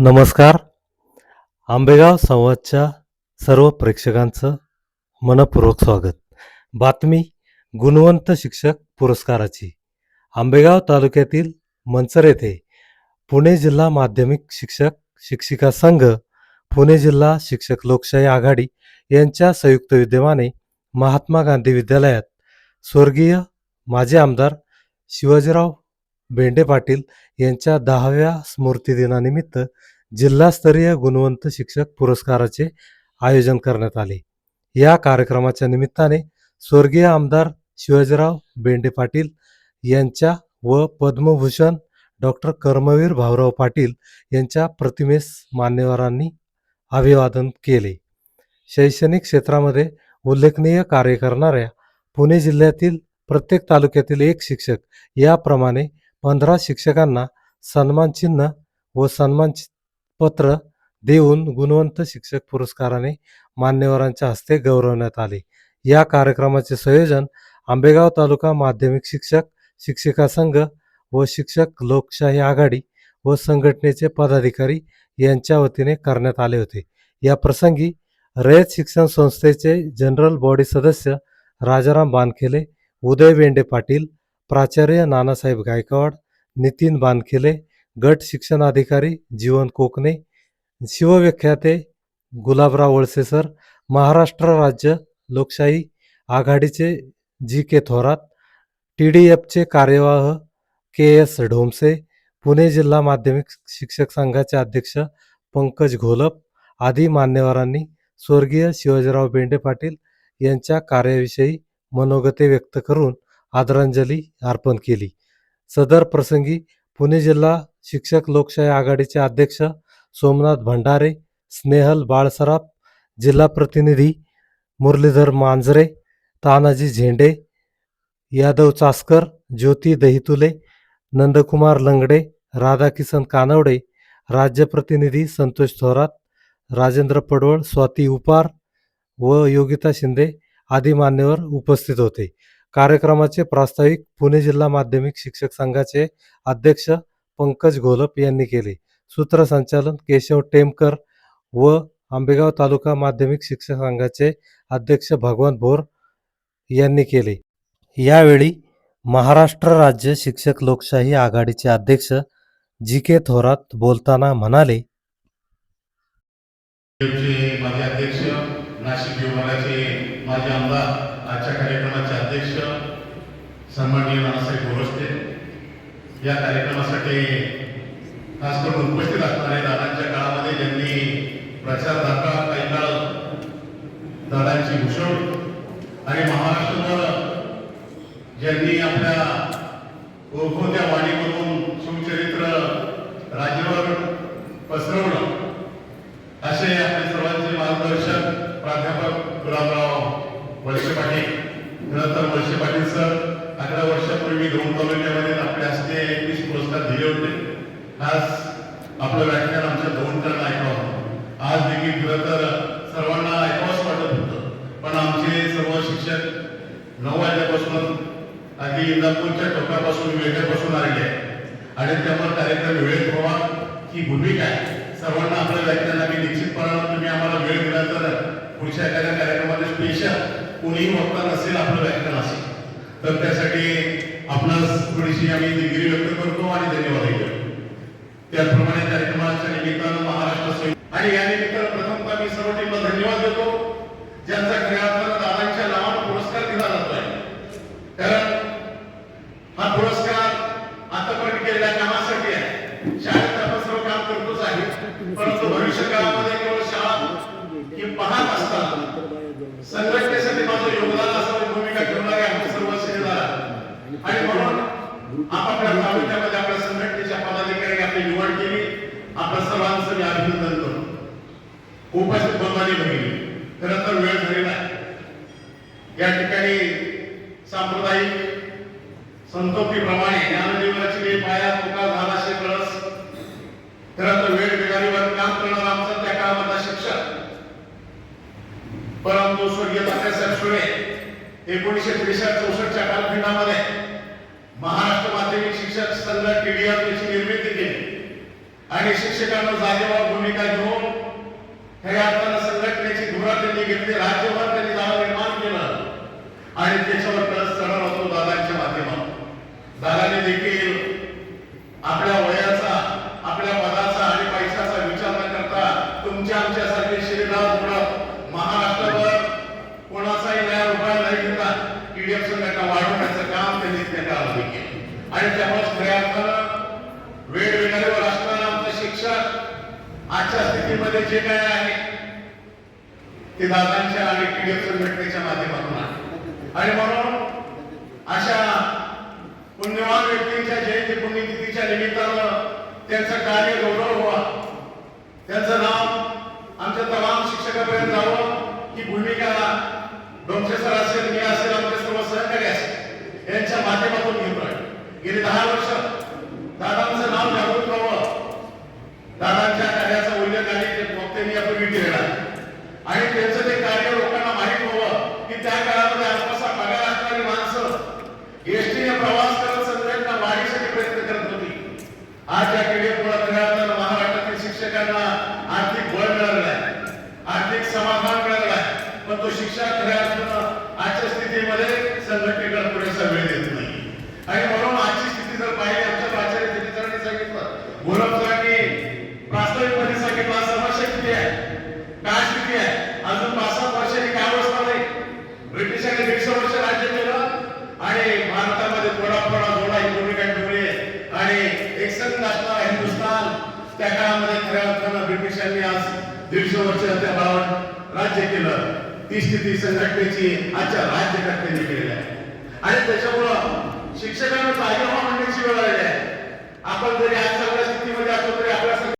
नमस्कार. आंबेगाव संवादच्या सर्व प्रेक्षकांचं मनपूर्वक स्वागत. बातमी गुणवंत शिक्षक पुरस्काराची. आंबेगाव तालुक्यातील मंचर येथे पुणे जिल्हा माध्यमिक शिक्षक शिक्षिका संघ पुणे जिल्हा शिक्षक लोकशाही आघाडी यांच्या संयुक्त विद्यमाने महात्मा गांधी विद्यालयात स्वर्गीय माजी आमदार शिवाजीराव बेंडे पाटील यांच्या दहाव्या स्मृतिदिनानिमित्त जिल्हास्तरीय गुणवंत शिक्षक पुरस्काराचे आयोजन करण्यात आले. या कार्यक्रमाच्या निमित्ताने स्वर्गीय आमदार शिवाजीराव बेंडे पाटील यांच्या व पद्मभूषण डॉक्टर कर्मवीर भाऊराव पाटील यांच्या प्रतिमेस मान्यवरांनी अभिवादन केले. शैक्षणिक क्षेत्रामध्ये उल्लेखनीय कार्य करणाऱ्या पुणे जिल्ह्यातील प्रत्येक तालुक्यातील एक शिक्षक याप्रमाणे पंधरा शिक्षकांना सन्मानचिन्ह व सन्मान पत्र देऊन गुणवंत शिक्षक पुरस्काराने मान्यवरांच्या हस्ते गौरवण्यात आले. या कार्यक्रमाचे संयोजन आंबेगाव तालुका माध्यमिक शिक्षक शिक्षिका संघ व शिक्षक लोकशाही आघाडी व संघटनेचे पदाधिकारी यांच्या वतीने करण्यात आले होते. या प्रसंगी रयत शिक्षण संस्थेचे जनरल बॉडी सदस्य राजाराम बानखेले उदय वेंडे पाटील प्राचार्य नानासाहेब गायकवाड नितीन बानखेले गट शिक्षणाधिकारी जीवन कोकणे शिवव्याख्याते गुलाबराव वळसे सर महाराष्ट्र राज्य लोकशाही आघाडीचे G K Thorat T D एफचे कार्यवाह के एस ढोमसे पुणे जिल्हा माध्यमिक शिक्षक संघाचे अध्यक्ष पंकज घोलप आदी मान्यवरांनी स्वर्गीय शिवाजीराव बेंडे पाटील यांच्या कार्याविषयी मनोगते व्यक्त करून आदरांजली अर्पण केली. सदर प्रसंगी पुणे जिल्हा शिक्षक लोकशाही आघाडीचे अध्यक्ष सोमनाथ भंडारे स्नेहल बाळसराफ जिल्हा प्रतिनिधी मुरलीधर मांजरे तानाजी झेंडे यादव चासकर ज्योती दहितुले नंदकुमार लंगडे राधाकिसन कानवडे राज्य प्रतिनिधी संतोष थोरात राजेंद्र पडवळ स्वाती उपार व योगिता शिंदे आदी मान्यवर उपस्थित होते. कार्यक्रमाचे प्रास्ताविक पुणे जिल्हा माध्यमिक शिक्षक संघाचे अध्यक्ष पंकज घोलप यांनी केले. सूत्रसंचालन केशव टेमकर व आंबेगाव तालुका माध्यमिक शिक्षक संघाचे अध्यक्ष भगवान भोर यांनी केले. यावेळी महाराष्ट्र राज्य शिक्षक लोकशाही आघाडीचे अध्यक्ष जी के थोरात बोलताना म्हणाले माझे अध्यक्ष नाशिक विभागाचे माजी आमदार आजच्या कार्यक्रमाचे अध्यक्ष सन्माननीय नानासाहेब गोरस्ते या कार्यक्रमासाठी खास करून उपस्थित असणारे दादांच्या काळामध्ये ज्यांनी प्रचार दाखला काही काळ दादांची भूषण आणि महाराष्ट्रभर ज्यांनी आपल्या ओळखोत्या वाणीमधून शिवचरित्र राज्यभर पसरवलं असे आपले सर्वांचे मार्गदर्शक प्राध्यापक गुलाबराव वळसे पाटील. खरं तर वळसे पाटील सर अकरा वर्षापूर्वी दोन तालुक्यामध्ये आपल्या हस्ते एकवीस पुरस्कार दिले होते आज आपलं व्याख्यान आमच्या दोन टन ऐकावं होतं. आज देखील खरं तर सर्वांना ऐकावंच वाटत होतं. पण आमचे सर्व शिक्षक नऊ वाजल्यापासून अगदी इंदापूरच्या टोकापासून वेगळ्यापासून आलेले आहे आणि त्यामुळे कार्यक्रम वेळेत व्हावा ही भूमिका आहे. सर्वांना आपल्या व्याख्यान आम्ही निश्चितपणानं तुम्ही आम्हाला वेळ दिला तर पुढच्या एखाद्या कार्यक्रमामध्ये स्पेशल कोणीही वक्ता नसेल आपलं व्याख्यान असेल. तर त्यासाठी आपणास थोडीशी आम्ही दिलगिरी व्यक्त करतो आणि धन्यवाद. देतो त्याचप्रमाणे कार्यक्रमाच्या निमित्तानं महाराष्ट्र सैनिक आणि या निमित्तानं प्रथमतः मी सर्व टीमला धन्यवाद देतो ज्यांचा खऱ्या अर्थानं दादांच्या नावानं पुरस्कार दिला जातोय. कारण हा पुरस्कार आतापर्यंत केलेल्या कामासाठी आहे. शाळेत आपण सर्व काम करतोच आहे. परंतु भविष्य काळामध्ये केवळ शाळा हे पाहत असतात संघटनेसाठी माझं योगदान असावं भूमिका ठेवणारे आमचे सर्व सेवेदार आणि म्हणून आपापल्या तालुक्यामध्ये आपल्या संघटनेच्या पदाधिकारी आपली निवड केली आपल्या सर्वांचं मी अभिनंदन करतो. खूपच बंगाली भगिनी खरं तर वेळ झालेला आहे. या ठिकाणी सांप्रदायिक संतोपीप्रमाणे ज्ञानदेवाची वेळ पाया तुका झालाशे कळस खरं तर वेळ बिगारीवर काम करणारा आमचा त्या कामाचा शिक्षक परंतु स्वर्गीय तात्यासाहेब सुळे एकोणीसशे त्रेसष्ट चौसष्टच्या कालखंडामध्ये महाराष्ट्र माध्यमिक शिक्षक संघ टीडीआर निर्मिती केली. आणि शिक्षकांना जागेवर भूमिका घेऊन खऱ्या अर्थानं संघटनेची धुरा त्यांनी घेतली राज्यभर त्यांनी जागा निर्माण केलं. आणि त्याच्यावर कळस चढवला होतो दादांच्या माध्यमातून. दादाने देखील आपल्या वयाचा आपल्या पदाचा आणि पैशाचा विचार न करता तुमच्या आमच्यासारखे शरीरात मुळात महाराष्ट्रभर कोणाचाही नया रुपया नाही घेता ईडीएफ संघटना वाढवण्याचं काम त्यांनी त्या काळामध्ये केलं. आणि त्यामुळे खऱ्या अर्थानं वेगवेगळ्यावर असणारा आजच्या स्थितीमध्ये जे काय आहे ते दादांच्या आणि टीडीएफ घटनेच्या माध्यमातून आहे. आणि म्हणून अशा पुण्यवान व्यक्तींच्या जयंती पुण्यतिथीच्या निमित्तानं त्यांचं कार्य गौरव व्हावा त्यांचं नाव आमच्या तमाम शिक्षकापर्यंत जावं. ही भूमिका डोमसे सर असेल मी असेल आमच्या सर्व सहकारी असेल यांच्या माध्यमातून घेतोय गेली दहा वर्ष दादांचं नाव जागृत व्हावं दादांच्या कार्याचा उल्लेख आणि ते वक्त्यांनी यापूर्वी केलेला आहे. आणि त्यांचं ते कार्य लोकांना माहीत व्हावं की त्या काळामध्ये अल्पसा पगार असणारी माणसं एसटीने प्रवास करत संघटना वाढीसाठी प्रयत्न करत होती आज या क्रीडेमुळे खऱ्या महाराष्ट्रातील शिक्षकांना आर्थिक बळ मिळालेलं आहे आर्थिक समाधान मिळालेलं शिक्षा खऱ्या अर्थानं आजच्या स्थितीमध्ये संघटनेकडे पुरेसा वेळ देत नाही. आणि म्हणून आजची स्थिती जर पाहिली आमच्या प्राचार्य दिनेशरांनी सांगितलं. गोलमसरांनी प्रास्ताविकमध्ये सांगितलं समस्या किती आहे? काय स्थिती आहे? अजून पाच सात वर्षांनी काय अवस्था नाही. ब्रिटिशांनी दीडशे वर्ष राज्य केलं आणि भारतामध्ये थोडा थोडा थोडा ही भूमिका आणि एक संघ असणारा हिंदुस्थान. त्या काळामध्ये खऱ्या अर्थानं ब्रिटिशांनी आज दीडशे वर्ष त्या भावात राज्य केलं. ती स्थिती संघटनेची आजच्या राज्यकर्त्यांनी केलेली आहे. आणि त्याच्यामुळं शिक्षकांना कार्यक्रम म्हणण्याची वेळ आलेली आहे. आपण जरी आज सगळ्या स्थितीमध्ये असलो तरी आपल्या